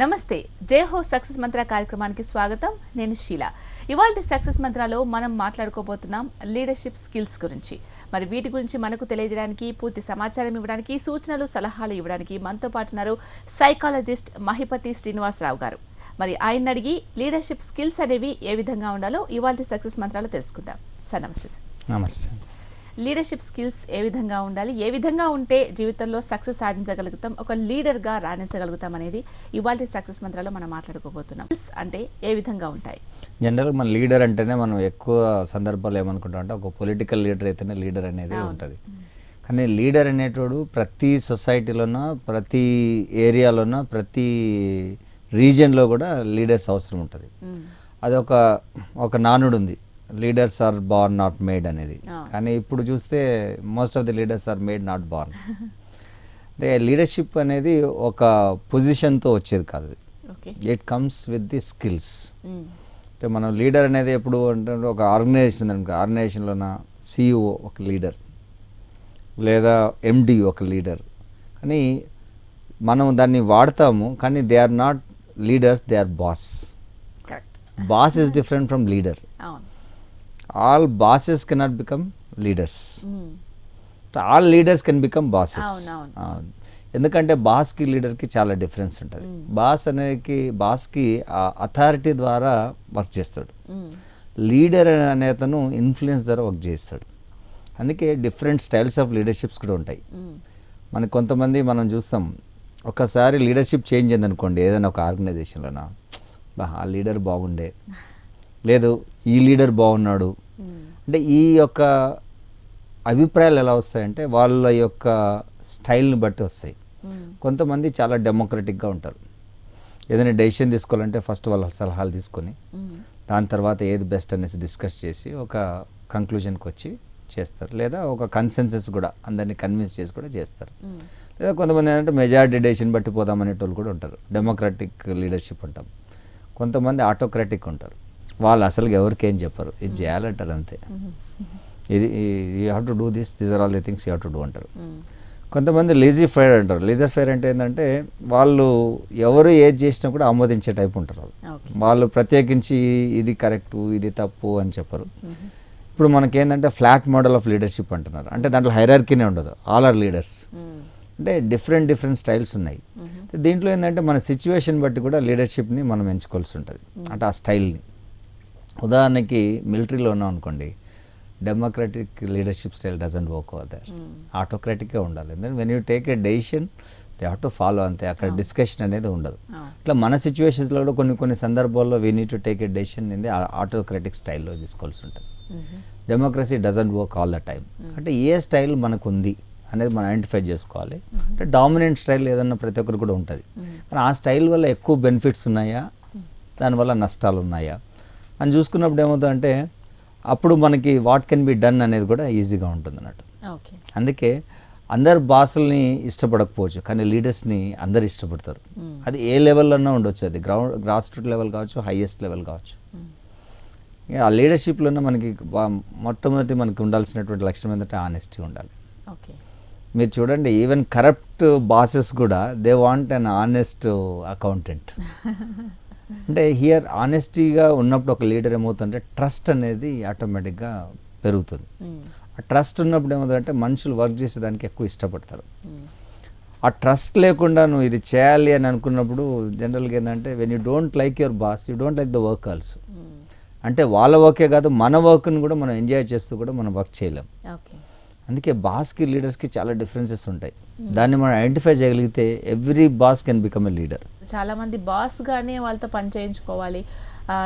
నమస్తే జై హో సక్సెస్ మంత్ర కార్యక్రమానికి స్వాగతం. నేను షీల. ఇవాళ సక్సెస్ మంత్రాలో మనం మాట్లాడుకోబోతున్నాం లీడర్షిప్ స్కిల్స్ గురించి. మరి వీటి గురించి మనకు తెలియజేయడానికి పూర్తి సమాచారం ఇవ్వడానికి సూచనలు సలహాలు ఇవ్వడానికి మనతో పాటు ఉన్నారు సైకాలజిస్ట్ మహిపతి శ్రీనివాసరావు గారు. మరి ఆయన అడిగి లీడర్షిప్ స్కిల్స్ అనేవి ఏ విధంగా ఉండాలో ఇవాళ సక్సెస్ మంత్రాలు తెలుసుకుందాం. సార్ నమస్తే సార్. నమస్తే. లీడర్షిప్ స్కిల్స్ ఏ విధంగా ఉండాలి? ఏ విధంగా ఉంటే జీవితంలో సక్సెస్ సాధించగలుగుతాం? ఒక లీడర్గా రాణించగలుగుతాం అనేది ఇవాళ సక్సెస్ మంత్రాల్లో మనం మాట్లాడుకోబోతున్నాం. అంటే ఏ విధంగా ఉంటాయి? జనరల్గా మన లీడర్ అంటేనే మనం ఎక్కువ సందర్భాలు ఏమనుకుంటాం అంటే ఒక పొలిటికల్ లీడర్ అయితేనే లీడర్ అనేది ఉంటుంది. కానీ లీడర్ అనేటోడు ప్రతి సొసైటీలోన ప్రతి ఏరియాలోన ప్రతి రీజియన్లో కూడా లీడర్స్ అవసరం ఉంటుంది. మ్మ్. అది ఒక ఒక నానుడు ఉంది leaders are born not made అనేది. కానీ ఇప్పుడు చూస్తే most of the leaders are made not born. అంటే లీడర్షిప్ అనేది ఒక పొజిషన్తో వచ్చేది కాదు it comes with the skills. అంటే మనం లీడర్ అనేది ఎప్పుడు అంటే ఒక ఆర్గనైజేషన్ ఉందనుకో ఆర్గనైజేషన్లోన సిఇఓ ఒక లీడర్ లేదా ఎండి ఒక లీడర్. కానీ మనం దాన్ని వాడతాము కానీ they are not leaders they are boss. Boss is different from leader. All bosses cannot become leaders. All leaders can become bosses. ఎందుకంటే బాస్కి లీడర్కి చాలా డిఫరెన్స్ ఉంటుంది బాస్ అనేది బాస్కి అథారిటీ ద్వారా వర్క్ చేస్తాడు. లీడర్ అనే అతను ఇన్ఫ్లుయెన్స్ ద్వారా వర్క్ చేస్తాడు అందుకే డిఫరెంట్ స్టైల్స్ ఆఫ్ లీడర్షిప్స్ కూడా ఉంటాయి మ్మ్. మనకి కొంతమంది మనం చూస్తాం ఒకసారి లీడర్షిప్ చేంజ్ అయింది అనుకోండి ఏదైనా ఒక ఆర్గనైజేషన్లోనా బా ఆ లీడర్ బాగుండే లేదు ఈ లీడర్ బాగున్నాడు. అంటే ఈ యొక్క అభిప్రాయాలు ఎలా వస్తాయంటే వాళ్ళ యొక్క స్టైల్ని బట్టి వస్తాయి. కొంతమంది చాలా డెమోక్రటిక్గా ఉంటారు. ఏదైనా డెసిషన్ తీసుకోవాలంటే ఫస్ట్ వాళ్ళ సలహాలు తీసుకొని దాని తర్వాత ఏది బెస్ట్ అనేసి డిస్కస్ చేసి ఒక కంక్లూజన్కి వచ్చి చేస్తారు. లేదా ఒక కన్సెన్సెస్ కూడా అందరినీ కన్విన్స్ చేసి కూడా చేస్తారు. లేదా కొంతమంది ఏంటంటే మెజారిటీ డెసిషన్ బట్టి పోదామనేటోళ్ళు కూడా ఉంటారు. డెమోక్రటిక్ లీడర్షిప్ ఉంటాం కొంతమంది ఆటోక్రాటిక్ ఉంటారు. వాళ్ళు అసలు ఎవరికి ఏం చెప్పరు. ఇది చేయాలంటారు అంతే. ఇది you have to do this these are all the things you have to do అంటారు. మ్మ్. కొంతమంది లేజీ ఫైర్ అంటారు. లేజర్ ఫైర్ అంటే ఏంటంటే వాళ్ళు ఎవరు ఏది చేసినా కూడా ఆమోదించే టైప్ ఉంటారు వాళ్ళు. ప్రత్యేకించి ఇది కరెక్టు ఇది తప్పు అని చెప్పరు. మ్మ్. ఇప్పుడు మనకేంటంటే ఫ్లాట్ మోడల్ ఆఫ్ లీడర్షిప్ అంటున్నారు. అంటే దాంట్లో హైరార్కీనే ఉండదు. All are leaders. అంటే డిఫరెంట్ డిఫరెంట్ స్టైల్స్ ఉన్నాయి. మ్మ్. దీంట్లో ఏంటంటే మన సిచ్యువేషన్ బట్టి కూడా లీడర్షిప్ని మనం ఎంచుకోవాల్సి ఉంటుంది. అంటే ఆ స్టైల్ని ఉదాహరణకి మిలిటరీలో ఉన్నాం అనుకోండి democratic leadership style doesn't work hmm. ఆటోక్రాటిక్గా ఉండాలి. ఎందుకంటే when you take a decision they have to follow అంతే. అక్కడ డిస్కషన్ అనేది ఉండదు. అవును. ఇట్లా మన సిచ్యువేషన్స్లో కూడా కొన్ని కొన్ని సందర్భాల్లో we need to take a decision ఇది ఆటోక్రాటిక్ స్టైల్లో తీసుకోవాల్సి ఉంటుంది. Democracy doesn't work all the time అంటే ఏ స్టైల్ మనకు ఉంది అనేది మనం ఐడెంటిఫై చేసుకోవాలి. అంటే డామినెంట్ స్టైల్ ఏదన్నా ప్రతి ఒక్కరు కూడా ఉంటుంది. కానీ ఆ స్టైల్ వల్ల ఎక్కువ బెనిఫిట్స్ ఉన్నాయా? దానివల్ల నష్టాలు ఉన్నాయా అని చూసుకున్నప్పుడు ఏమవుతుందంటే అప్పుడు మనకి వాట్ కెన్ బి డన్ అనేది కూడా ఈజీగా ఉంటుంది అన్నట్టు ఓకే. అందుకే అందరు బాసుల్ని ఇష్టపడకపోవచ్చు కానీ లీడర్స్ని అందరు ఇష్టపడతారు. అది ఏ లెవెల్లోనే ఉండొచ్చు అది గ్రౌండ్ గ్రాస్ రూట్ లెవెల్ కావచ్చు హైయెస్ట్ లెవెల్ కావచ్చు. ఆ లీడర్షిప్లోనే మనకి మొట్టమొదటి మనకి ఉండాల్సినటువంటి లక్షణం ఏంటంటే ఆనెస్టీ ఉండాలి. ఓకే. మీరు చూడండి ఈవెన్ కరప్ట్ బాసెస్ కూడా they want an honest accountant అంటే హియర్ ఆనెస్టీగా ఉన్నప్పుడు ఒక లీడర్ ఏమవుతుందంటే ట్రస్ట్ అనేది ఆటోమేటిక్గా పెరుగుతుంది మ్మ్. ఆ ట్రస్ట్ ఉన్నప్పుడు ఏమవుతుందంటే మనుషులు వర్క్ చేసేదానికి ఎక్కువ ఇష్టపడతారు మ్మ్. ఆ ట్రస్ట్ లేకుండా నువ్వు ఇది చేయాలి అని అనుకున్నప్పుడు జనరల్గా ఏంటంటే when you don't like your boss you don't like the work also. అంటే వాళ్ళ వర్కే కాదు మన వర్క్ని కూడా మనం ఎంజాయ్ చేస్తూ కూడా మనం వర్క్ చేయలేం ఓకే అందుకే బాస్కి లీడర్స్కి చాలా డిఫరెన్సెస్ ఉంటాయి. దాన్ని మనం ఐడెంటిఫై చేయగలిగితే every boss can become a leader చాలా మంది వాళ్ళతో పని చేయించుకోవాలి.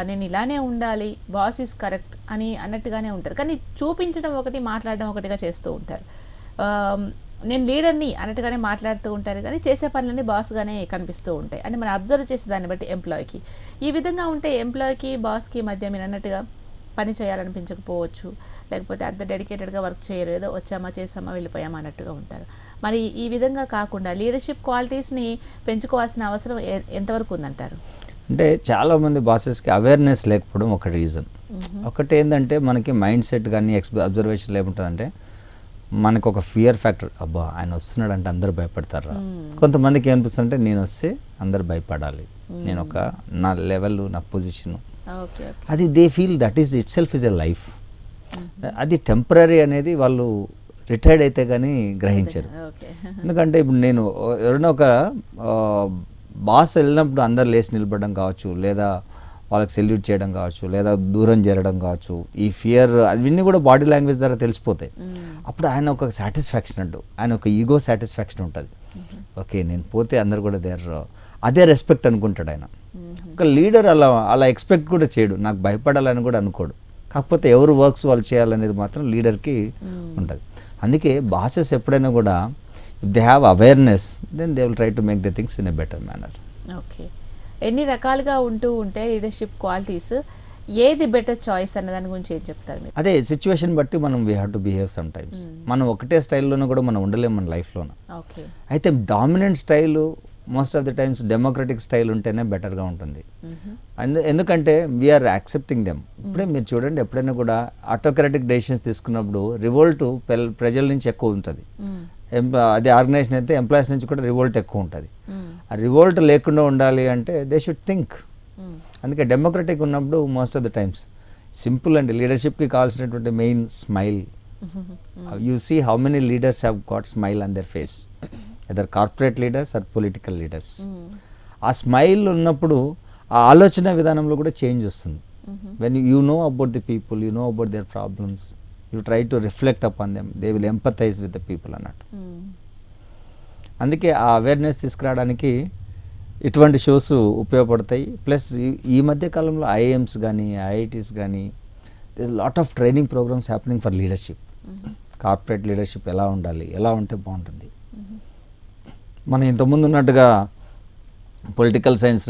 నేను ఇలానే ఉండాలి బాస్ ఈజ్ కరెక్ట్ అని అన్నట్టుగానే ఉంటారు. కానీ చూపించడం ఒకటి మాట్లాడడం ఒకటిగా చేస్తూ ఉంటారు. నేను లీడర్ని అన్నట్టుగానే మాట్లాడుతూ ఉంటారు కానీ చేసే పనులన్నీ బాస్గానే కనిపిస్తూ ఉంటాయి. అంటే మనం అబ్జర్వ్ చేసే దాన్ని బట్టి ఎంప్లాయీకి ఈ విధంగా ఉంటే ఎంప్లాయీకి బాస్కి మధ్య మీరు అన్నట్టుగా పని చేయాలనిపించకపోవచ్చు. లేకపోతే అంత డెడికేటెడ్గా వర్క్ చేయరు. ఏదో వచ్చామా చేసామా వెళ్ళిపోయామా అన్నట్టుగా ఉంటారు. మరి ఈ విధంగా కాకుండా లీడర్షిప్ క్వాలిటీస్ని పెంచుకోవాల్సిన అవసరం ఎంతవరకు ఉందంటారు? అంటే చాలామంది బాసెస్కి అవేర్నెస్ లేకపోవడం ఒక రీజన్ ఒకటి ఏంటంటే మనకి మైండ్ సెట్ కానీ ఎక్స్ అబ్జర్వేషన్ ఏముంటుందంటే మనకు ఒక ఫియర్ ఫ్యాక్టర్ అబ్బా ఆయన వస్తున్నాడు అంటే అందరు భయపడతారా? కొంతమందికి ఏమనిపిస్తుందంటే నేను వస్తే అందరు భయపడాలి. నేను ఒక నా లెవెల్ నా పొజిషన్ అది they feel that is itself is a life. అది టెంపరీ అనేది వాళ్ళు రిటైర్డ్ అయితే కానీ గ్రహించారు. ఓకే. ఎందుకంటే ఇప్పుడు నేను ఎవరైనా ఒక బాస్ వెళ్ళినప్పుడు అందరు లేచి నిలబడడం కావచ్చు లేదా వాళ్ళకి సెల్యూట్ చేయడం కావచ్చు లేదా దూరం చేరడం కావచ్చు ఈ ఫియర్ అవన్నీ కూడా బాడీ లాంగ్వేజ్ ద్వారా తెలిసిపోతాయి. అప్పుడు ఆయన ఒక సాటిస్ఫాక్షన్ అంటూ ఆయన ఒక ఈగో సాటిస్ఫాక్షన్ ఉంటుంది. ఓకే నేను పోతే అందరు కూడా దేర్ అదే రెస్పెక్ట్ అనుకుంటాడు ఆయన. ఒక లీడర్ అలా అలా ఎక్స్పెక్ట్ కూడా చేయడు. నాకు భయపడాలని కూడా అనుకోడు. కాకపోతే ఎవరు వర్క్స్ వాళ్ళు చేయాలనేది మాత్రం లీడర్కి ఉంటుంది. అందుకే బాసెస్ ఎప్పుడైనా కూడా if they have awareness then they will try to make the things in a better manner okay. ఎన్ని రకాలుగా ఉంటూ ఉంటే లీడర్షిప్ క్వాలిటీస్ ఏది బెటర్ చాయిస్ అన్న దాని గురించి ఏం చెప్తారు మీరు? అదే సిచ్యువేషన్ బట్టి మనం we have to behave some times మనం ఒకటే స్టైల్లోనూ కూడా మనం ఉండలేము మన లైఫ్లోనూ. ఓకే. అయితే dominant style most of the times democratic style ఉంటేనే బెటర్గా ఉంటుంది. అందు ఎందుకంటే వీఆర్ యాక్సెప్టింగ్ దెమ్ ఇప్పుడే మీరు చూడండి ఎప్పుడైనా కూడా ఆటోక్రాటిక్ డెసిషన్స్ తీసుకున్నప్పుడు రివోల్ట్ ప్రజల నుంచి ఎక్కువ ఉంటుంది. అదే ఆర్గనైజేషన్ అయితే ఎంప్లాయీస్ నుంచి కూడా రివోల్ట్ ఎక్కువ ఉంటుంది. ఆ రివోల్ట్ లేకుండా ఉండాలి అంటే దే షుడ్ థింక్ అందుకే డెమోక్రటిక్ ఉన్నప్పుడు most of the times simple అండి లీడర్షిప్కి కావాల్సినటువంటి main smile you see how many leaders have got smile on their face either corporate leaders or political leaders ఆ స్మైల్ ఉన్నప్పుడు ఆ ఆలోచన విధానంలో కూడా చేంజ్ వస్తుంది. When you know about the people you know about their problems you try to reflect upon them they will empathize with the people అన్నట్టు. అందుకే ఆ అవేర్నెస్ తీసుకురావడానికి ఇటువంటి షోస్ ఉపయోగపడతాయి. ప్లస్ ఈ- ఈ మధ్య కాలంలో ఐఐఎమ్స్ కానీ ఐఐటీస్ కానీ this lot of training programmes happening for leadership corporate leadership ఎలా ఉండాలి ఎలా ఉంటే బాగుంటుంది. మనం ఇంతకుముందు ఉన్నట్టుగా పొలిటికల్ సైన్స్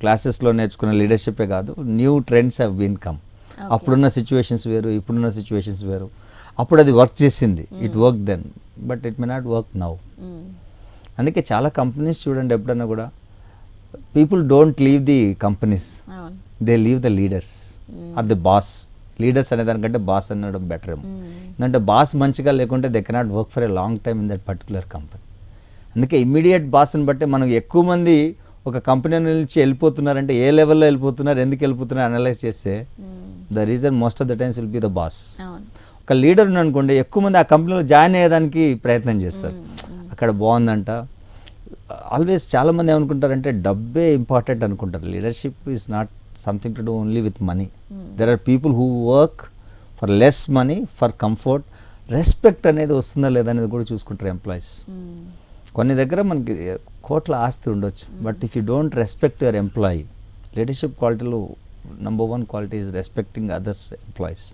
క్లాసెస్లో నేర్చుకున్న లీడర్షిప్పే కాదు new trends have been come. అప్పుడున్న సిచ్యువేషన్స్ వేరు ఇప్పుడున్న సిచ్యువేషన్స్ వేరు. అప్పుడు అది వర్క్ చేసింది. It work then but it may not work now అందుకే చాలా కంపెనీస్ చూడండి ఎప్పుడన్నా కూడా people don't leave the companies they leave the leaders or the boss leaders అనే దానికంటే బాస్ అనడం బెటర్ ఏమో. ఎందుకంటే బాస్ మంచిగా లేకుంటే they cannot work for a long time in that particular company అందుకే ఇమ్మీడియట్ బాస్ని బట్టి మనం ఎక్కువ మంది ఒక కంపెనీ నుంచి వెళ్ళిపోతున్నారంటే ఏ లెవెల్లో వెళ్ళిపోతున్నారు ఎందుకు వెళ్ళిపోతున్నారు అనలైజ్ చేస్తే the reason most of the times will be the boss ఒక లీడర్ అనుకోండి ఎక్కువ మంది ఆ కంపెనీలో జాయిన్ అయ్యేదానికి ప్రయత్నం చేస్తారు. అక్కడ బాగుందంట. ఆల్వేస్ చాలామంది ఏమనుకుంటారంటే డబ్బే ఇంపార్టెంట్ అనుకుంటారు. Leadership is not something to do only with money there are people who work for less money for comfort respect అనేది వస్తుందా లేదా అనేది కూడా చూసుకుంటారు ఎంప్లాయీస్ కొన్ని దగ్గర మనకి కోట్ల ఆస్తి ఉండొచ్చు. But if you don't respect your employee leadership క్వాలిటీలో number one quality is respecting others employees.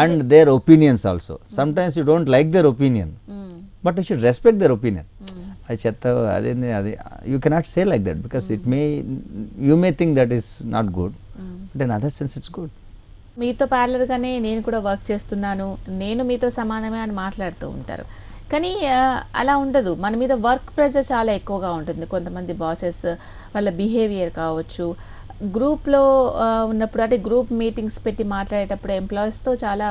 And their opinions also. Sometimes you don't like their opinion but you should respect their opinion. అది చెత్త అదేంది అది you cannot say like that because it may you may think that is not good. But in other sense it's good. మీతో ప్యారలర్గానే నేను కూడా work చేస్తున్నాను. నేను మీతో సమానమే అని మాట్లాడుతూ ఉంటారు. కానీ అలా ఉండదు. మన మీద వర్క్ ప్రెజర్ చాలా ఎక్కువగా ఉంటుంది. కొంతమంది బాసెస్ వాళ్ళ బిహేవియర్ కావచ్చు. గ్రూప్లో ఉన్నప్పుడు అంటే గ్రూప్ మీటింగ్స్ పెట్టి మాట్లాడేటప్పుడు ఎంప్లాయీస్తో చాలా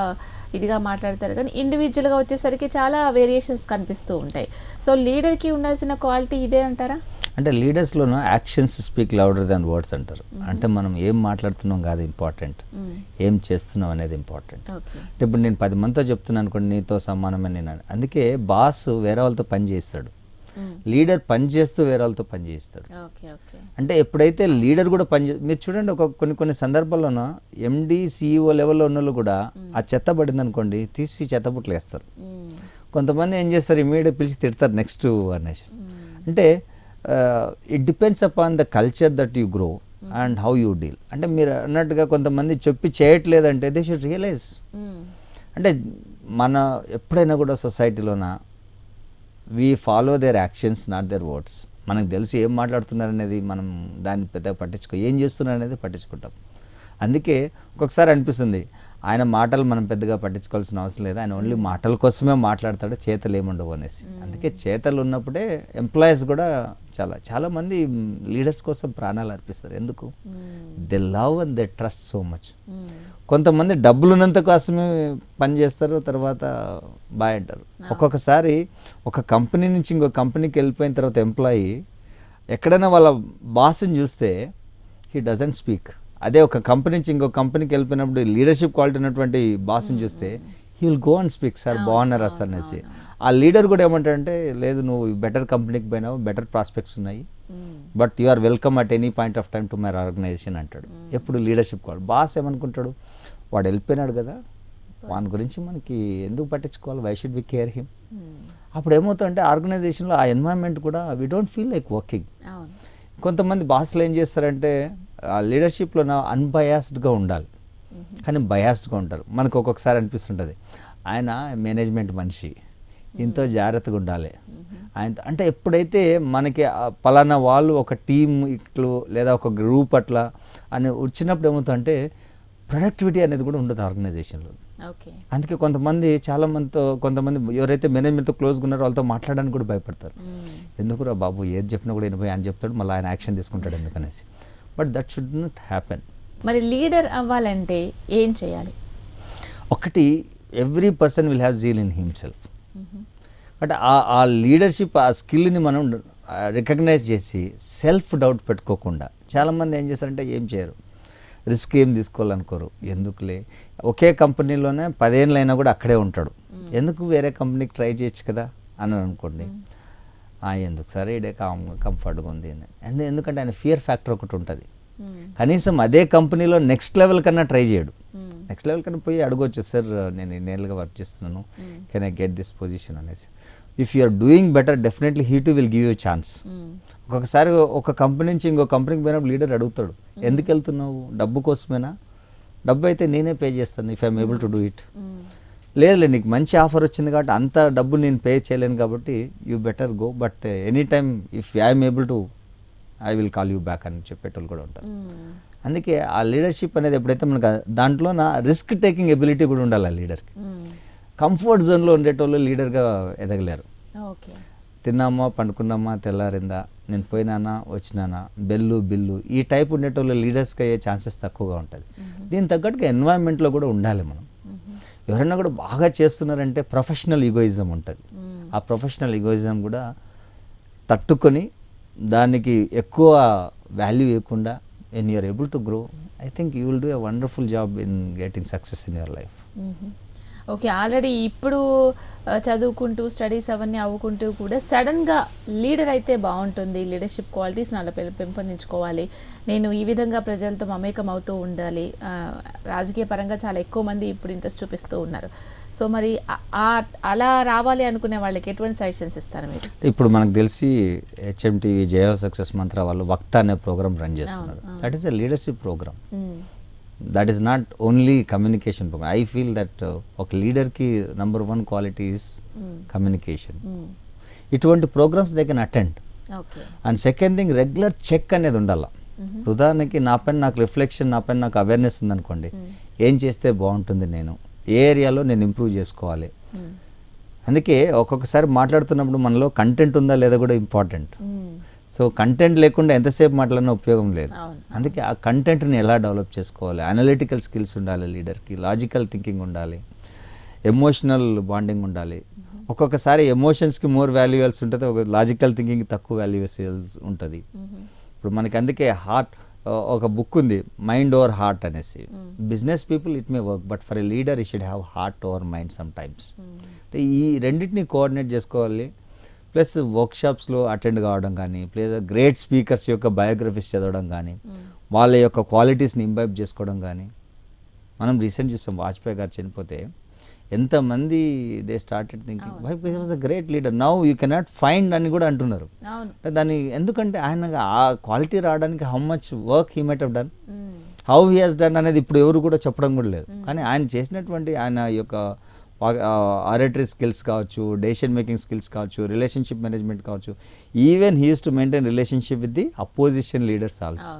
ఇదిగా మాట్లాడతారు. కానీ ఇండివిజువల్గా వచ్చేసరికి చాలా వేరియేషన్స్ కనిపిస్తూ ఉంటాయి. సో లీడర్కి ఉండాల్సిన క్వాలిటీ ఇదే అంటారా? అంటే లీడర్స్లోనూ actions speak louder than words అంటారు. అంటే మనం ఏం మాట్లాడుతున్నాం కాదు ఇంపార్టెంట్ ఏం చేస్తున్నాం అనేది ఇంపార్టెంట్ అంటే ఇప్పుడు నేను పది మందితో చెప్తున్నాను అనుకోండి నీతో సమానమని నేను. అందుకే బాస్ వేరే వాళ్ళతో పని చేస్తాడు. లీడర్ పని చేస్తూ వేరే వాళ్ళతో పని చేస్తాడు. అంటే ఎప్పుడైతే లీడర్ కూడా పని మీరు చూడండి ఒక కొన్ని కొన్ని సందర్భాల్లోన ఎండి సిఇఓ లెవెల్లో ఉన్న వాళ్ళు కూడా ఆ చెత్త పడింది అనుకోండి తీసి చెత్తబుట్లు వేస్తారు. కొంతమంది ఏం చేస్తారు ఇమీడియట్ పిలిచి తిడతారు నెక్స్ట్ అనేసి. అంటే it depends upon the culture that you grow and how you deal అంటే మీరు అన్నట్టుగా కొంతమంది చెప్పి చేయట్లేదంటే దే షుడ్ రియలైజ్ అంటే మన ఎప్పుడైనా కూడా సొసైటీలోన we follow their actions not their words మనకు తెలిసి ఏం మాట్లాడుతున్నారు అనేది మనం దాన్ని పెద్దగా పట్టించుకో ఏం చేస్తున్నారు అనేది పట్టించుకుంటాం. అందుకే ఒక్కొక్కసారి అనిపిస్తుంది ఆయన మాటలు మనం పెద్దగా పట్టించుకోవాల్సిన అవసరం లేదు ఆయన ఓన్లీ మాటల కోసమే మాట్లాడతాడు చేతలు ఏముండవు అనేసి. అందుకే చేతలు ఉన్నప్పుడే ఎంప్లాయీస్ కూడా చాలా చాలామంది లీడర్స్ కోసం ప్రాణాలు అర్పిస్తారు. ఎందుకు? They love and they trust so much కొంతమంది డబ్బులు ఉన్నంత కోసమే పని చేస్తారు తర్వాత బాయ్ అంటారు. ఒక్కొక్కసారి ఒక కంపెనీ నుంచి ఇంకో కంపెనీకి వెళ్ళిపోయిన తర్వాత ఎంప్లాయీ ఎక్కడైనా వాళ్ళ బాస్ని చూస్తే హీ డజంట్ స్పీక్ అదే ఒక కంపెనీ నుంచి ఇంకో కంపెనీకి వెళ్ళిపోయినప్పుడు లీడర్షిప్ క్వాలిటీ ఉన్నటువంటి బాస్ని చూస్తే he will go and speak sir బాగున్నారా సార్ అనేసి. ఆ లీడర్ కూడా ఏమంటాడంటే లేదు నువ్వు బెటర్ కంపెనీకి పోయినావు బెటర్ ప్రాస్పెక్ట్స్ ఉన్నాయి. But you are welcome at any point of time to my organisation అంటాడు. ఎప్పుడు లీడర్షిప్ కావాలి. బాస్ ఏమనుకుంటాడు? వాడు వెళ్ళిపోయినాడు కదా. వాని గురించి మనకి ఎందుకు పట్టించుకోవాలి? Why should we care him అప్పుడు ఏమవుతుందంటే ఆర్గనైజేషన్లో ఆ ఎన్వైరన్మెంట్ కూడా we don't feel like working కొంతమంది బాస్లు ఏం చేస్తారంటే ఆ లీడర్షిప్లో అన్బయాస్డ్గా ఉండాలి. కానీ బయాస్డ్గా ఉంటారు. మనకు ఒక్కొక్కసారి అనిపిస్తుంటుంది. ఆయన మేనేజ్మెంట్ మనిషి. ఇంతో జాగ్రత్తగా ఉండాలి. ఆయన అంటే ఎప్పుడైతే మనకి పలానా వాళ్ళు ఒక టీం ఇట్లు లేదా ఒక గ్రూప్ అట్లా అని వచ్చినప్పుడు ఏమవుతుందంటే ప్రొడక్టివిటీ అనేది కూడా ఉండదు ఆర్గనైజేషన్లో. ఓకే. అందుకే కొంతమంది చాలా మందితో కొంతమంది ఎవరైతే మేనేజ్మెంట్తో క్లోజ్గా ఉన్నారో వాళ్ళతో మాట్లాడడానికి కూడా భయపడతారు. ఎందుకురా బాబు ఏది చెప్పినా కూడా వినిపోయి ఆయన చెప్తాడు. మళ్ళీ ఆయన యాక్షన్ తీసుకుంటాడు ఎందుకనేసి. But that should not happen. మరి లీడర్ అవ్వాలంటే ఏం చేయాలి? ఒకటి every person will have zeal in himself అంటే ఆ ఆ లీడర్షిప్ ఆ స్కిల్ని మనం రికగ్నైజ్ చేసి సెల్ఫ్ డౌట్ పెట్టుకోకుండా చాలామంది ఏం చేస్తారంటే ఏం చేయరు. రిస్క్ ఏం తీసుకోవాలనుకోరు. ఎందుకులే? ఒకే కంపెనీలోనే పదేళ్ళు అయినా కూడా అక్కడే ఉంటాడు. ఎందుకు వేరే కంపెనీకి ట్రై చేయొచ్చు కదా అని అనుకోండి. "ఆ, ఎందుకు సరే ఇడే కామ్ కంఫర్ట్గా ఉంది ఎందుకంటే ఆయన ఫియర్ ఫ్యాక్టర్ ఒకటి ఉంటుంది. కనీసం అదే కంపెనీలో నెక్స్ట్ లెవెల్ కన్నా ట్రై చేయడు. నెక్స్ట్ లెవెల్ కన్నా పోయి అడగొచ్చు సార్ నేను ఇన్నేళ్ళుగా వర్క్ చేస్తున్నాను. Can I get this position? అనేసి. If you are doing better definitely he too will give you chance ఒక్కొక్కసారి ఒక కంపెనీ నుంచి ఇంకో కంపెనీకి పోయినప్పుడు లీడర్ అడుగుతాడు ఎందుకు వెళ్తున్నావు? డబ్బు కోసమేనా? డబ్బు అయితే నేనే పే చేస్తాను if I'm able to do it లేదులే నీకు మంచి ఆఫర్ వచ్చింది కాబట్టి అంత డబ్బు నేను పే చేయలేను కాబట్టి you better go but any time if I'm able to I will call you back అని చెప్పేటోళ్ళు కూడా ఉంటారు. అందుకే ఆ లీడర్షిప్ అనేది ఎప్పుడైతే మనకు దాంట్లో నా రిస్క్ టేకింగ్ ఎబిలిటీ కూడా ఉండాలి ఆ లీడర్కి కంఫర్ట్ జోన్లో ఉండేటోళ్ళు లీడర్గా ఎదగలేరు. ఓకే తిన్నామా పండుకున్నామా తెల్లారిందా నేను పోయినానా వచ్చినానా బెల్లు బిల్లు ఈ టైప్ ఉండేటోళ్ళు లీడర్స్కి అయ్యే ఛాన్సెస్ తక్కువగా ఉంటుంది. దీని తగ్గట్టుగా ఎన్వైరన్మెంట్లో కూడా ఉండాలి మనం. ఎవరైనా కూడా బాగా చేస్తున్నారంటే ప్రొఫెషనల్ ఈగోయిజం ఉంటుంది. ఆ ప్రొఫెషనల్ ఈగోయిజం కూడా తట్టుకొని దానికి ఎక్కువ వాల్యూ ఇవ్వకుండా and you're able to grow I think you will do a wonderful job in getting success in your life okay already ఇప్పుడు uh, చదువుకుంటూ స్టడీస్ అవన్నీ అవ్వుకుంటూ కూడా సడన్గా లీడర్ అయితే బాగుంటుంది. లీడర్షిప్ క్వాలిటీస్ నాలో పె- పెంపొందించుకోవాలి. నేను ఈ విధంగా ప్రజలతో మమేకం అవుతూ ఉండాలి రాజకీయ పరంగా చాలా ఎక్కువ మంది ఇప్పుడు ఇంట్రెస్ట్ చూపిస్తూ ఉన్నారు. సో మరి అలా రావాలి అనుకునే వాళ్ళకి ఎటువంటి సజెషన్స్ ఇస్తారు మీరు? ఇప్పుడు మనకు తెలిసి హెచ్ఎంటీవీ జయో సక్సెస్ మంత్ర వాళ్ళు వక్త అనే ప్రోగ్రామ్ రన్ చేస్తున్నారు. That is a leadership programme. That is not only communication programme I feel that ఒక లీడర్కి number one quality is communication. ఇటువంటి programmes they can attend and second thing regular check అనేది ఉండాలి. ఉదాహరణకి నా పైన నాకు రిఫ్లెక్షన్ నా పైన నాకు అవేర్నెస్ ఉందనుకోండి ఏం చేస్తే బాగుంటుంది నేను? ఏ ఏరియాలో నేను ఇంప్రూవ్ చేసుకోవాలి. అందుకే ఒక్కొక్కసారి మాట్లాడుతున్నప్పుడు మనలో కంటెంట్ ఉందా లేదా కూడా ఇంపార్టెంట్. సో కంటెంట్ లేకుండా ఎంతసేపు మాట్లాడినా ఉపయోగం లేదు. అందుకే ఆ కంటెంట్ని ఎలా డెవలప్ చేసుకోవాలి అనలిటికల్ స్కిల్స్ ఉండాలి లీడర్కి లాజికల్ థింకింగ్ ఉండాలి ఎమోషనల్ బాండింగ్ ఉండాలి ఒక్కొక్కసారి ఎమోషన్స్కి మోర్ వాల్యూయల్స్ ఉంటుంది ఒక లాజికల్ థింకింగ్ తక్కువ వాల్యూస్ ఉంటుంది. ఇప్పుడు మనకి అందుకే హార్ట్ ఒక బుక్ ఉంది మైండ్ ఓవర్ హార్ట్ అనేసి. Business people it may work but for a leader he should have heart over mind some times అంటే ఈ రెండింటిని కోఆర్డినేట్ చేసుకోవాలి. ప్లస్ వర్క్షాప్స్లో అటెండ్ కావడం కానీ లేదా గ్రేట్ స్పీకర్స్ యొక్క బయోగ్రఫీస్ చదవడం కానీ వాళ్ళ యొక్క క్వాలిటీస్ని ఇంబైబ్ చేసుకోవడం కానీ. మనం రీసెంట్ చూసాం వాజ్పేయి గారు చనిపోతే ఎంతమంది they started thinking why was a great leader now you cannot find అని కూడా అంటున్నారు. దాని ఎందుకంటే ఆయన ఆ క్వాలిటీ రావడానికి how much work he might have done. How he has done అనేది ఇప్పుడు ఎవరు కూడా చెప్పడం కూడా లేదు. కానీ ఆయన చేసినటువంటి ఆయన యొక్క ఆరేటరీ స్కిల్స్ కావచ్చు డెసిషన్ మేకింగ్ స్కిల్స్ కావచ్చు రిలేషన్షిప్ మేనేజ్మెంట్ కావచ్చు even he used to maintain relationship with the opposition leaders also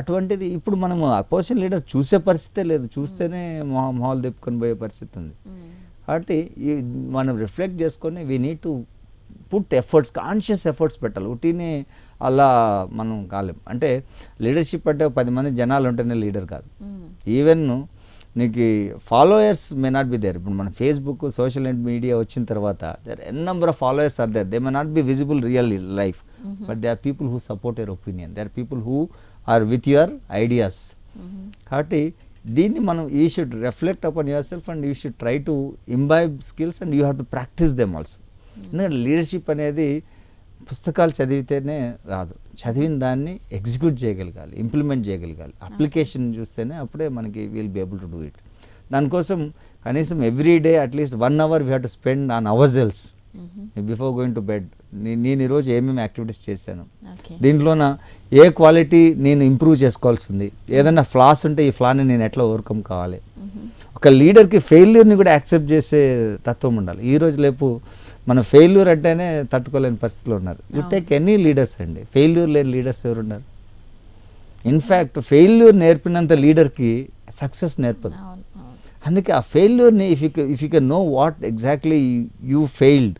అటువంటిది ఇప్పుడు మనం అపోజిషన్ లీడర్ చూసే పరిస్థితే లేదు. చూస్తేనే మొహ మొహాలు తిప్పుకొని పోయే పరిస్థితి ఉంది. కాబట్టి ఈ మనం రిఫ్లెక్ట్ చేసుకొని we need to put efforts conscious efforts పెట్టాలి. ఉటీనే అలా మనం కాలేం. అంటే లీడర్షిప్ అంటే పది మంది జనాలు ఉంటేనే లీడర్ కాదు. ఈవెన్ నీకు followers may not be there ఇప్పుడు మన ఫేస్బుక్ సోషల్ మీడియా వచ్చిన తర్వాత there n number of followers are there they may not be visible real life but they are people who support your opinion they are people who are with your ideas. కాబట్టి దీన్ని మనం you should reflect upon yourself and you should try to imbibe skills and you have to practise them also ఎందుకంటే leadership అనేది పుస్తకాలు చదివితేనే రాదు. చదివిన దాన్ని ఎగ్జిక్యూట్ చేయగలగాలి ఇంప్లిమెంట్ చేయగలగాలి. అప్లికేషన్ చూస్తేనే అప్పుడే మనకి will be able to do it దానికోసం కనీసం every day at least one hour we have to spend on our selves before going to bed నేను ఈరోజు ఏమేమి యాక్టివిటీస్ చేశాను. దీంట్లోన ఏ క్వాలిటీ నేను ఇంప్రూవ్ చేసుకోవాల్సి ఉంది ఏదైనా ఫ్లాస్ ఉంటే ఈ ఫ్లాని నేను ఎట్లా ఓవర్కమ్ కావాలి. ఒక లీడర్కి ఫెయిల్యూర్ని కూడా యాక్సెప్ట్ చేసే తత్వం ఉండాలి. ఈ రోజు లేపు మన ఫెయిల్యూర్ అంటేనే తట్టుకోలేని పరిస్థితిలో ఉన్నారు. యూ టేక్ ఎనీ లీడర్స్ అండి. ఫెయిల్యూర్ లేని లీడర్స్ ఎవరు ఉన్నారు ఇన్ఫ్యాక్ట్ ఫెయిల్యూర్ నేర్పినంత లీడర్కి సక్సెస్ నేర్పదు. అందుకే ఆ ఫెయిల్యూర్ని if you if you can know what exactly you failed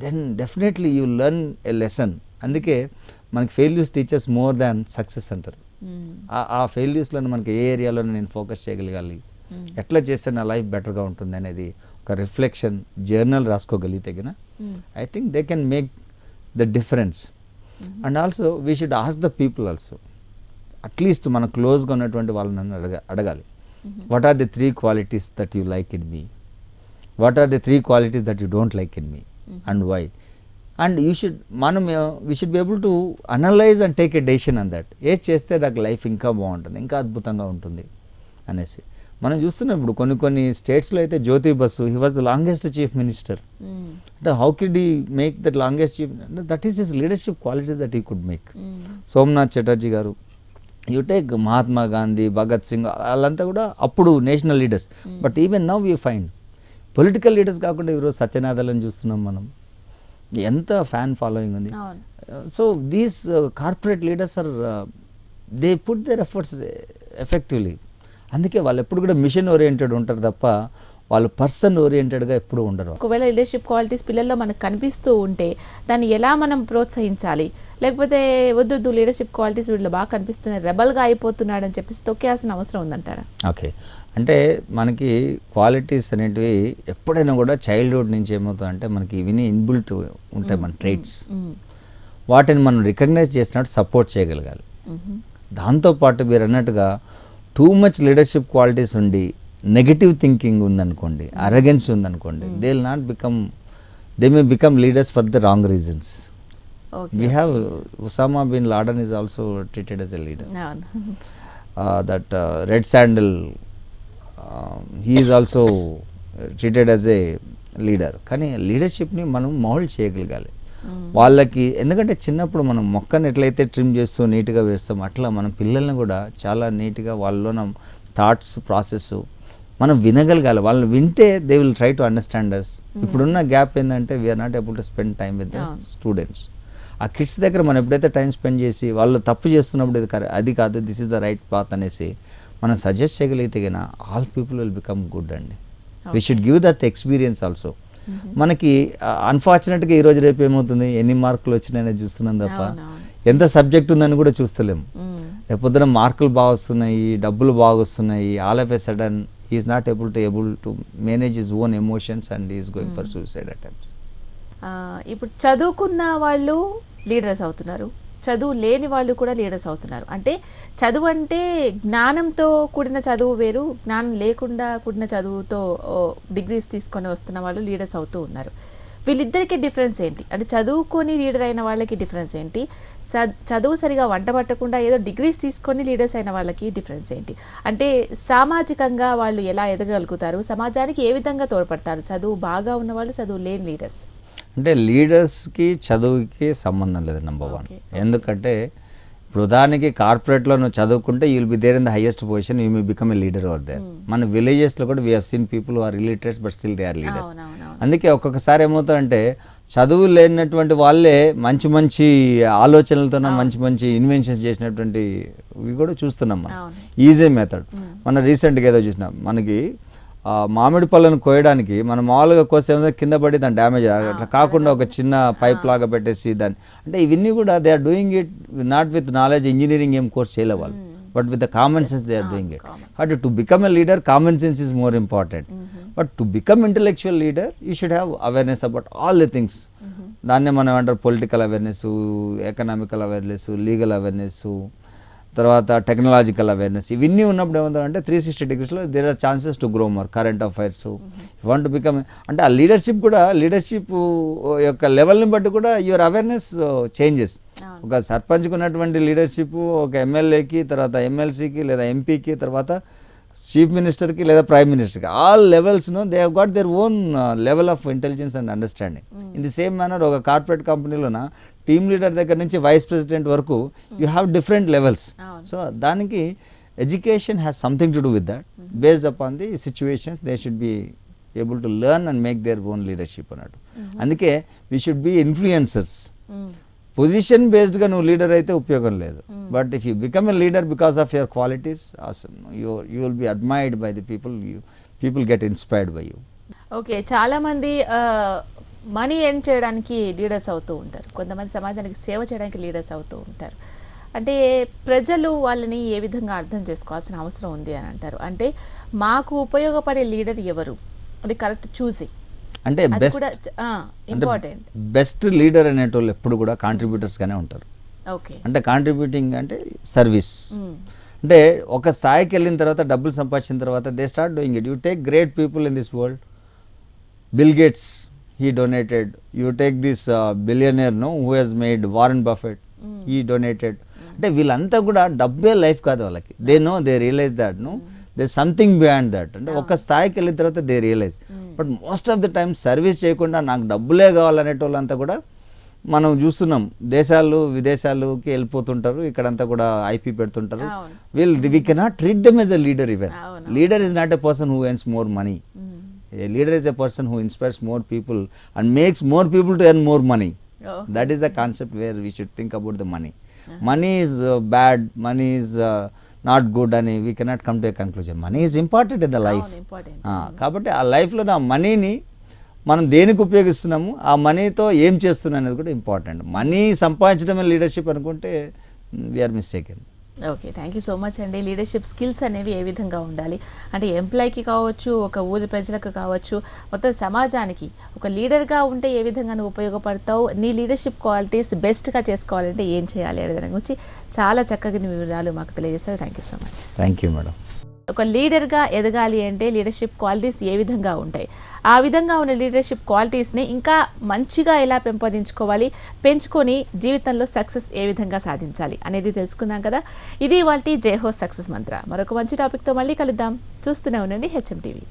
then definitely you learn a lesson అందుకే మనకి failures teachers more than success అంటారు. మ్మ్. ఆ- ఫెయిల్యూర్స్లో మనకి ఏ ఏరియాలో నేను ఫోకస్ చేయగలగాలి? మ్మ్. ఎట్లా చేస్తే నా లైఫ్ బెటర్గా ఉంటుంది అనేది ఒక రిఫ్లెక్షన్ జర్నల్ రాసుకోగలిగితే మ్మ్. I think they can make the difference and also we should ask the people also at least మన క్లోజ్గా ఉన్నటువంటి వాళ్ళని అడగ అడగాలి. What are the three qualities that you like in me what are the three qualities that you don't like in me and why. And you should మనం we should be able to analyse and take a decision on that ఏది చేస్తే నాకు life ఇంకా బాగుంటుంది ఇంకా అద్భుతంగా ఉంటుంది అనేసి. మనం చూస్తున్నాం ఇప్పుడు కొన్ని కొన్ని స్టేట్స్లో అయితే Jyoti Basu he was the longest chief minister. అంటే how did he make that longest chief that is his leadership quality that he could make. Somnath Chatterjee గారు యూ టేక్ మహాత్మా గాంధీ భగత్ సింగ్ వాళ్ళంతా కూడా అప్పుడు national leaders but even now you find political leaders కాకుండా ఈరోజు సత్యనాథాలను చూస్తున్నాం మనం. ఎంత ఫ్యాన్ ఫాలోయింగ్ ఉంది. So these corporate leaders are they put their efforts effectively. అందుకే వాళ్ళు ఎప్పుడు కూడా మిషన్ ఓరియంటెడ్ ఉంటారు తప్ప వాళ్ళు పర్సన్ ఓరియంటెడ్గా ఎప్పుడు ఉండరు. ఒకవేళ లీడర్షిప్ క్వాలిటీస్ పిల్లల్లో మనకు కనిపిస్తూ ఉంటే దాన్ని ఎలా మనం ప్రోత్సహించాలి? లేకపోతే వద్దు వద్దు లీడర్షిప్ క్వాలిటీస్ వీళ్ళు బాగా కనిపిస్తున్నాయి రెబల్గా అయిపోతున్నాడు అని చెప్పేసి తొక్కేయాల్సిన అవసరం ఉందంటారా? ఓకే. అంటే మనకి క్వాలిటీస్ అనేటివి ఎప్పుడైనా కూడా చైల్డ్హుడ్ నుంచి ఏమవుతుందంటే మనకి ఇవిని ఇన్బుల్ట్ ఉంటాయి మన ట్రైట్స్. వాటిని మనం రికగ్నైజ్ చేసినట్టు సపోర్ట్ చేయగలగాలి. దాంతోపాటు మీరు అన్నట్టుగా టూ మచ్ లీడర్షిప్ క్వాలిటీస్ ఉండి నెగటివ్ థింకింగ్ ఉందనుకోండి అరగెన్స్ ఉందనుకోండి they will not become they may become leaders for the wrong reasons we have Osama bin Laden is also treated as a leader that red sandal he is also treated as a leader కానీ లీడర్షిప్ని మనం mould చేయగలగాలి. మ్మ్. వాళ్ళకి ఎందుకంటే చిన్నప్పుడు మనం మొక్కను ఎట్లయితే ట్రిమ్ చేస్తూ నీట్గా వేస్తాం అట్లా మన పిల్లల్ని కూడా చాలా నీట్గా వాళ్ళలోన థాట్స్ ప్రాసెస్ మనం వినగలగాలి. వాళ్ళు వింటే they will try to understand us ఇప్పుడున్న గ్యాప్ ఏంటంటే we are not able to spend time with. Students ఆ కిడ్స్ దగ్గర మనం ఎప్పుడైతే టైం స్పెండ్ చేసి వాళ్ళు తప్పు చేస్తున్నప్పుడు ఇది అది కాదు this is the right path అనేసి మనం సజెస్ట్ చేయగలిగితే కన్నా all people will become good అండి. We should give that experience also మనకి అన్ఫార్చునేట్గా ఈరోజు రేపు ఏమవుతుంది? ఎన్ని మార్కులు వచ్చినాయని చూస్తున్నాం తప్ప. ఎంత సబ్జెక్ట్ ఉందని కూడా చూస్తలేము. రేపొద్దున మార్కులు బాగా వస్తున్నాయి డబ్బులు బాగా వస్తున్నాయి. All of a sudden is not able to able to manage his own emotions and is going for suicide attempts ఇప్పుడు చదువుకున్న వాళ్ళు లీడర్స్ అవుతున్నారు. చదువు లేని వాళ్ళు కూడా లీడర్స్ అవుతున్నారు. అంటే చదువు అంటే జ్ఞానంతో కూడిన చదువు వేరు జ్ఞానం లేకుండా కూడిన చదువుతో డిగ్రీస్ తీసుకొని వస్తున్న వాళ్ళు లీడర్స్ అవుతూ ఉన్నారు. వీళ్ళిద్దరికీ డిఫరెన్స్ ఏంటి? అంటే చదువుకొని లీడర్ అయిన వాళ్ళకి డిఫరెన్స్ ఏంటి? చదువు సరిగా వంట పట్టకుండా ఏదో డిగ్రీస్ తీసుకొని లీడర్స్ అయిన వాళ్ళకి డిఫరెన్స్ ఏంటి? అంటే సామాజికంగా వాళ్ళు ఎలా ఎదగలుగుతారు? సమాజానికి ఏ విధంగా తోడ్పడతారు? చదువు బాగా ఉన్న వాళ్ళు చదువు లేని లీడర్స్ అంటే లీడర్స్కి చదువుకి సంబంధం లేదు నెంబర్ వన్. ఎందుకంటే ఇప్పుడు ఉదాహరణకి కార్పొరేట్లో నువ్వు చదువుకుంటే you will be there in the highest position you may become a leader over there మన విలేజెస్లో కూడా we have seen people are illiterates but still they are leaders అందుకే ఒక్కొక్కసారి ఏమవుతుందంటే చదువు లేనటువంటి వాళ్ళే మంచి మంచి ఆలోచనలతో మంచి మంచి ఇన్వెన్షన్స్ చేసినటువంటి ఇవి కూడా చూస్తున్నాం మనం. ఈజీ మెథడ్ మన రీసెంట్గా ఏదో చూసినాం. మనకి మామిడి పళ్ళను కోయడానికి మనం మామూలుగా కోసే కింద పడి దాని డ్యామేజ్ అట్లా కాకుండా ఒక చిన్న పైప్ లాగా పెట్టేసి దాన్ని. అంటే ఇవన్నీ కూడా they are doing it not with knowledge engineering ఏం కోర్స్ చేయలే వాళ్ళు but with the common sense they are doing it but to become a leader common sense is more important but to become intellectual leader you should have awareness about all the things దాన్నే మనం ఏమంటారు? Political awareness economical awareness legal awareness తర్వాత technological awareness ఇవన్నీ ఉన్నప్పుడు ఏమంటారంటే three sixty డిగ్రీస్లో there are chances to grow more current affairs want to become అంటే ఆ leadership కూడా లీడర్షిప్ యొక్క లెవెల్ని బట్టి కూడా యువర్ అవేర్నెస్ చేంజెస్ ఒక సర్పంచ్కి ఉన్నటువంటి లీడర్షిప్ ఒక ఎమ్మెల్యేకి తర్వాత ఎమ్మెల్సీకి లేదా ఎంపీకి తర్వాత చీఫ్ మినిస్టర్కి లేదా ప్రైమ్ మినిస్టర్కి all లెవెల్స్ను they got their own level of intelligence and understanding in the same manner ఒక కార్పొరేట్ కంపెనీలోన టీమ్ లీడర్ దగ్గర నుంచి వైస్ ప్రెసిడెంట్ వరకు you have different levels. So దానికి education has something to do with that. Based upon the situations they should be able to learn and make their own leadership అన్నట్టు. అందుకే we should be influencers. Position బేస్డ్గా నువ్వు leader అయితే ఉపయోగం లేదు. But if you become a leader because of your qualities you you will be admired by the people you people get inspired by you. Okay చాలామంది money earn చేయడానికి leaders అవుతూ ఉంటారు. కొంతమంది సమాజానికి సేవ చేయడానికి లీడర్స్ అవుతూ ఉంటారు. అంటే ప్రజలు వాళ్ళని ఏ విధంగా అర్థం చేసుకోవాల్సిన అవసరం ఉంది అని అంటారు. అంటే మాకు ఉపయోగపడే లీడర్ ఎవరు? అది కరెక్ట్ చూసి. అంటే బెస్ట్ ఇంపార్టెంట్. బెస్ట్ లీడర్ అనేటోళ్ళు ఎప్పుడు కూడా కాంట్రిబ్యూటర్స్గానే ఉంటారు. ఓకే. అంటే కాంట్రిబ్యూటింగ్ అంటే సర్వీస్ అంటే ఒక స్థాయికి వెళ్ళిన తర్వాత డబ్బులు సంపాదించిన తర్వాత they start doing it you take great people in this world Bill Gates he donated you take this billionaire know who he's made Warren Buffett he donated అంటే వీళ్ళంతా కూడా డబ్బే లైఫ్ కాదు వాళ్ళకి. They know they realise that know they something beyond that అంటే ఒక స్థాయికి వెళ్ళిన తర్వాత they realise but most of the time service చేయకుండా నాకు డబ్బులే కావాలనేటోళ్ళంతా కూడా మనం చూస్తున్నాం. దేశాలు విదేశాలకి వెళ్ళిపోతుంటారు. ఇక్కడంతా కూడా ఐపీ పెడుతుంటారు. We'll we cannot treat them as a leader even. Leader is not a person who earns more money a leader is a person who inspires more people and makes more people to earn more money Oh. That is the concept where we should think about the money money is bad money is not good అని we cannot come to a conclusion money is important in the life. కాబట్టి ఆ లైఫ్లో నా మనీని మనం దేనికి ఉపయోగిస్తున్నాము? ఆ మనీతో ఏం చేస్తున్నాం అనేది కూడా ఇంపార్టెంట్ మనీ సంపాదించడమే లీడర్షిప్ అనుకుంటే we are mistaken okay thank you so much అండి. లీడర్షిప్ స్కిల్స్ అనేవి ఏ విధంగా ఉండాలి? అంటే ఎంప్లాయ్కి కావచ్చు ఒక ఊరి ప్రజలకు కావచ్చు మొత్తం సమాజానికి ఒక లీడర్గా ఉంటే ఏ విధంగా నువ్వు ఉపయోగపడతావు? నీ లీడర్షిప్ క్వాలిటీస్ బెస్ట్గా చేసుకోవాలంటే ఏం చేయాలి? అనే దాని గురించి చాలా చక్కగా నీ వివరాలు మాకు తెలియజేస్తారు thank you so much thank you madam ఒక లీడర్గా ఎదగాలి అంటే లీడర్షిప్ క్వాలిటీస్ ఏ విధంగా ఉంటాయి? ఆ విధంగా ఉన్న లీడర్షిప్ క్వాలిటీస్ని ఇంకా మంచిగా ఎలా పెంపొందించుకోవాలి? పెంచుకొని జీవితంలో సక్సెస్ ఏ విధంగా సాధించాలి అనేది తెలుసుకుందాం కదా. ఇది వాళ్ళ జయహో సక్సెస్ మంత్ర. మరొక మంచి టాపిక్తో మళ్ళీ కలుద్దాం. చూస్తూనే ఉండండి హెచ్ఎం టీవీ.